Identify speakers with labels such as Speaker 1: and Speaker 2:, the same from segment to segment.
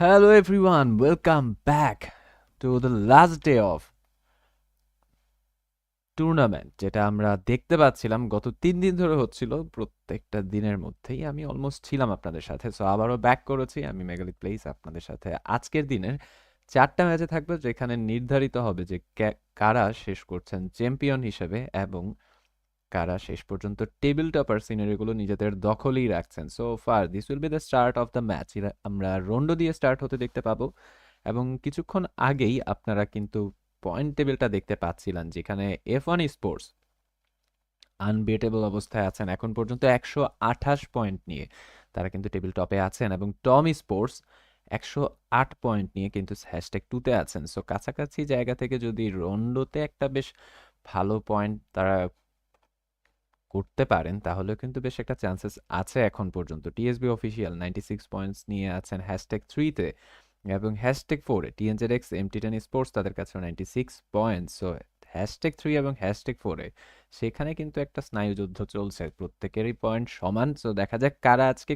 Speaker 1: Hello everyone, welcome back to the last day of tournament যেটা আমরা দেখতে পাচ্ছিলাম গত তিন দিন ধরে হচ্ছিল। প্রত্যেকটা দিনের মধ্যেই আমি অলমোস্ট ছিলাম আপনাদের সাথে। সো আবারও ব্যাক করেছি আমি মেগালিক প্লেস আপনাদের সাথে আজকের দিনের চারটা ম্যাচে থাকবে যেখানে নির্ধারিত হবে যে কারা শেষ করছেন চ্যাম্পিয়ন হিসেবে এবং কারা শেষ পর্যন্ত টেবিল টপার সিনারিগুলো নিজেদের দখলেই রাখছেন। So far this will be the start of the match আমরা রন্ডো দিয়ে স্টার্ট হতে দেখতে পাবো। এবং কিছুক্ষণ আগেই আপনারা কিন্তু পয়েন্ট টেবিলটা দেখতে পাচ্ছিলেন, যেখানে এফ ওয়ান স্পোর্টস আনবিটেবল অবস্থায় আছেন। এখন পর্যন্ত একশো আঠাশ পয়েন্ট নিয়ে তারা কিন্তু টেবিল টপে আছেন এবং টম স্পোর্টস একশো আট পয়েন্ট নিয়ে কিন্তু হ্যাশট্যাগ টুতে আছেন। সো কাছাকাছি জায়গা থেকে যদি রন্ডোতে একটা বেশ ভালো পয়েন্ট তারা করতে পারেন তাহলে কিন্তু বেশ একটা চান্সেস আছে এখন পর্যন্ত। TSB official ninety six points নিয়ে আছেন হ্যাশট্যাগ থ্রিতে এবং হ্যাশট্যাগ ফোরে TNZ X MT ten sports তাদের কাছে ninety six points so hashtag three এবং হ্যাশট্যাগ ফোরে সেখানে কিন্তু একটা স্নায়ুযুদ্ধ চলছে, প্রত্যেকেরই পয়েন্ট সমান। সো দেখা যাক কারা আজকে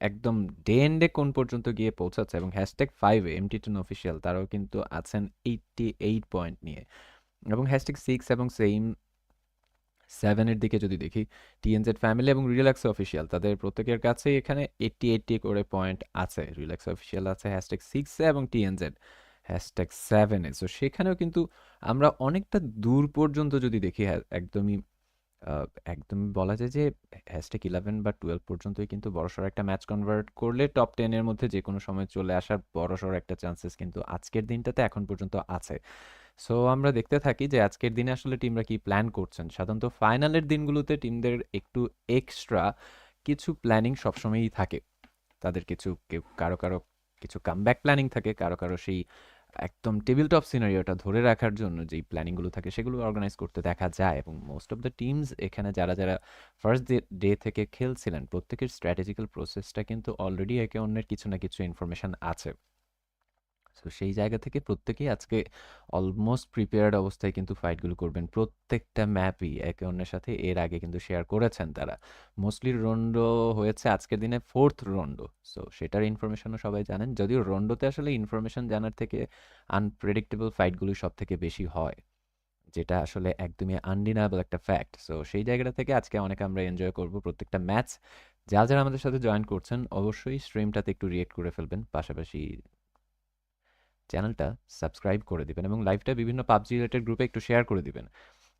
Speaker 1: একদম ডে এন্ডে কোন পর্যন্ত গিয়ে পৌঁছাচ্ছে এবং হ্যাশট্যাগ ফাইভে এমটি টেন অফিসিয়াল তারাও কিন্তু আছেন এইটটি এইট পয়েন্ট নিয়ে। এবং হ্যাশট্যাগ সিক্স এবং সেম সেভেনের দিকে যদি দেখি টিএনজেড ফ্যামিলি এবং রিল্যাক্স অফিসিয়াল তাদের প্রত্যেকের কাছেই এখানে এইটটি এইটটি করে পয়েন্ট আছে। রিল্যাক্স অফিসিয়াল আছে হ্যাশট্যাগ সিক্সে এবং টিএনজেড হ্যাশট্যাগ সেভেনে সো সেখানেও কিন্তু আমরা অনেকটা দূর পর্যন্ত যদি দেখি হ্যাঁ, একদমই আহ, একদমই বলা যায় যে হ্যাশট্যাগ ইলেভেন বা টুয়েলভ পর্যন্তই কিন্তু বড়সড় একটা ম্যাচ কনভার্ট করলে টপ টেনের মধ্যে যে কোনো সময় চলে আসার বড়সড় একটা চান্সেস কিন্তু আজকের দিনটাতে এখন পর্যন্ত আছে। সো আমরা দেখতে থাকি যে আজকের দিনে আসলে টিমরা কি প্ল্যান করছেন। সাধারণত ফাইনালের দিনগুলোতে টিমদের একটু এক্সট্রা কিছু প্ল্যানিং সবসময়ই থাকে। তাদের কিছু কেউ কারও কারও কিছু কামব্যাক প্ল্যানিং থাকে, কারও কারও সেই একদম টেবিল টপ সিনারিওটা ধরে রাখার জন্য যেই প্ল্যানিংগুলো থাকে সেগুলো অর্গানাইজ করতে দেখা যায় এবং মোস্ট অফ দ্য টিমস এখানে যারা যারা ফার্স্ট ডে থেকে খেলছিলেন, প্রত্যেকের স্ট্র্যাটেজিক্যাল প্রসেসটা কিন্তু অলরেডি একে অন্যের কিছু না কিছু ইনফরমেশন আছে। সো সেই জায়গা থেকে প্রত্যেকেই আজকে অলমোস্ট প্রিপেয়ার্ড অবস্থায় কিন্তু ফাইটগুলো করবেন। প্রত্যেকটা ম্যাপই একে অন্যের সাথে এর আগে কিন্তু শেয়ার করেছেন তারা। মোস্টলি রন্ডো হয়েছে আজকের দিনে ফোর্থ রন্ডো সো সেটার ইনফরমেশনও সবাই জানেন। যদিও রন্ডোতে আসলে ইনফরমেশন জানার থেকে আনপ্রেডিক্টেবল ফাইটগুলো সব থেকে বেশি হয়, যেটা আসলে একদমই আনডিনাবল একটা ফ্যাক্ট সো সেই জায়গাটা থেকে আজকে অনেক আমরা এনজয় করব প্রত্যেকটা ম্যাচ যারা যারা আমাদের সাথে জয়েন করছেন, অবশ্যই স্ট্রিমটাতে একটু রিয়েক্ট করে ফেলবেন। পাশাপাশি চ্যানেলটা সাবস্ক্রাইব করে দিবেন এবং লাইভটা বিভিন্ন পাবজি রিলেটেড গ্রুপে একটু শেয়ার করে দিবেন।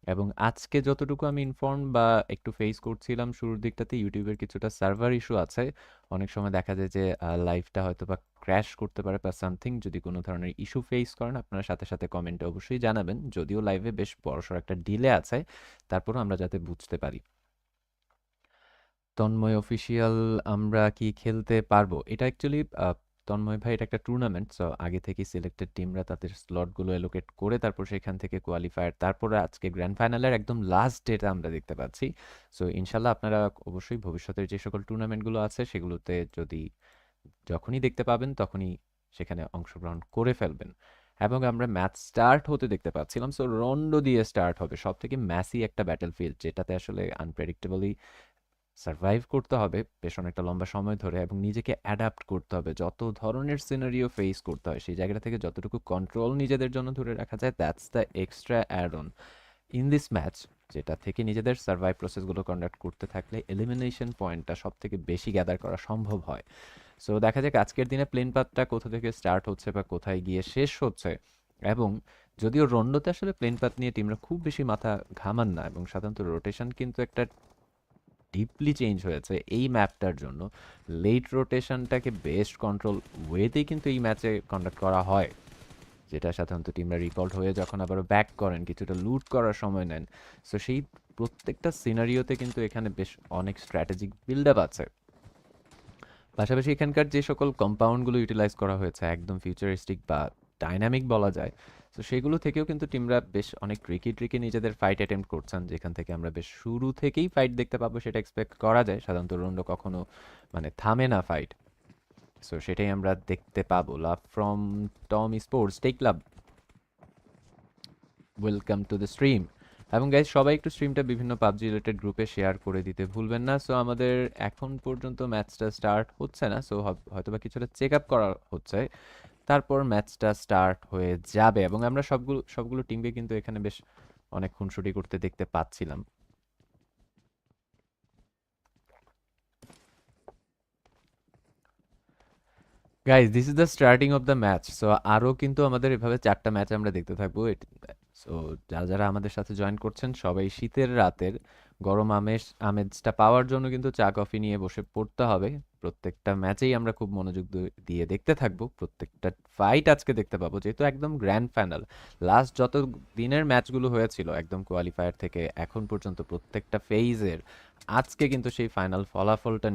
Speaker 1: এবং আজকে যতটুকু আমি ইনফর্ম বা একটু ফেস করছিলাম শুরুর দিকটাতে ইউটিউবের কিছুটা সার্ভার ইস্যু আছে। অনেক সময় দেখা যায় যে লাইভটা হয়তো বা ক্র্যাশ করতে পারে বা সামথিং যদি কোনো ধরনের ইস্যু ফেস করেন, আপনারা সাথে সাথে কমেন্টে অবশ্যই জানাবেন। যদিও লাইভে বেশ বড়সড় একটা ডিলে আছে, তারপরও আমরা যাতে বুঝতে পারি। তন্ময় অফিসিয়াল আমরা কি খেলতে পারব? এটা অ্যাকচুয়ালি তন্ময় ভাই, এটা একটা টুর্নামেন্ট সো আগে থেকে সিলেক্টেড টিমরা তাদের স্লটগুলো এলোকেট করে তারপর সেখান থেকে কোয়ালিফায়ার তারপরে আজকে গ্র্যান্ড ফাইনালের একদম লাস্ট ডেটা আমরা দেখতে পাচ্ছি। সো ইনশাল্লাহ আপনারা অবশ্যই ভবিষ্যতের যে সকল টুর্নামেন্টগুলো আছে, সেগুলোতে যদি যখনই দেখতে পাবেন, তখনই সেখানে অংশগ্রহণ করে ফেলবেন। এবং আমরা ম্যাচ স্টার্ট হতে দেখতে পাচ্ছিলাম সো রন্ডো দিয়ে স্টার্ট হবে। সব থেকে ম্যাসি একটা ব্যাটেল ফিল্ড যেটাতে আসলে আনপ্রেডিক্টেবলি সার্ভাইভ করতে হবে বেশ অনেকটা লম্বা সময় ধরে এবং নিজেকে অ্যাডাপ্ট করতে হবে। যত ধরনের সিনারিও ফেস করতে হয়, সেই জায়গাটা থেকে যতটুকু কন্ট্রোল নিজেদের জন্য ধরে রাখা যায় that's the extra add on in this match যেটা থেকে নিজেদের সার্ভাইভ প্রসেসগুলো কন্ডাক্ট করতে থাকলে এলিমিনেশন পয়েন্টটা সব থেকে বেশি গ্যাদার করা সম্ভব হয়। সো দেখা যাক আজকের দিনে প্লেন পাথটা কোথা থেকে স্টার্ট হচ্ছে বা কোথায় গিয়ে শেষ হচ্ছে এবং যদিও রন্ডোতে আসলে প্লেন পাথ নিয়ে টিমরা খুব বেশি মাথা ঘামান না এবং সাধারণত রোটেশন কিন্তু একটা ডিপলি চেঞ্জ হয়েছে এই ম্যাপটার জন্য। লেট রোটেশনটাকে বেস্ট কন্ট্রোল ওয়েতেই কিন্তু এই ম্যাচে কন্ডাক্ট করা হয়। যেটা সাধারণত টিমরা রিকল্ড হয়ে যখন আবার ব্যাক করেন, কিছুটা লুট করার সময় নেন। সো সেই প্রত্যেকটা সিনারিওতে কিন্তু এখানে বেশ অনেক স্ট্র্যাটেজিক বিল্ড আপ আছে। পাশাপাশি এখানকার যে সকল কম্পাউন্ডগুলো ইউটিলাইজ করা হয়েছে, একদম ফিউচারিস্টিক বা ডাইনামিক বলা যায় তো সেগুলো থেকেও কিন্তু টিমরা বেশ অনেক ট্রিকি ট্রিকি নিজেদের ফাইট অ্যাটেম্প করছেন, যেখান থেকে আমরা বেশ শুরু থেকেই ফাইট দেখতে পাবো, সেটা এক্সপেক্ট করা যায়। সাধারণত রন্ডো কখনো মানে থামে না ফাইট সো সেটাই আমরা দেখতে পাবো। Love from Tom sports tech love welcome to the stream এবং গাইজ সবাই একটু স্ট্রিমটা বিভিন্ন পাবজি রিলেটেড গ্রুপে শেয়ার করে দিতে ভুলবেন না। সো আমাদের এখন পর্যন্ত ম্যাচটা স্টার্ট হচ্ছে না। সো হয়তো বা কিছুটা চেক আপ করা হচ্ছে। তারপর ম্যাচটা স্টার্ট হয়ে যাবে এবং আমরা সবগুলো সবগুলো টিমকে কিন্তু এখানে বেশ অনেক খুনসুটি করতে দেখতে পাচ্ছিলাম। Guys this is the starting of the match so আরও কিন্তু আমাদের এভাবে চারটা ম্যাচ আমরা দেখতে থাকব। সো যারা যারা আমাদের সাথে জয়েন করছেন, সবাই শীতের রাতের গরম আমেজ আমেজটা পাওয়ার জন্য কিন্তু চা, কফি নিয়ে বসে পড়তে হবে। প্রত্যেকটা ম্যাচেই আমরা খুব মনোযোগ দিয়ে দেখতে থাকব। প্রত্যেকটা ফাইট আজকে দেখতে পাবো, যেহেতু একদম গ্র্যান্ড ফাইনাল লাস্ট যত দিনের ম্যাচগুলো হয়েছিল, একদম কোয়ালিফায়ার থেকে এখন পর্যন্ত প্রত্যেকটা ফেইজের আজকে কিন্তু সেই ফাইনাল ফলাফলটা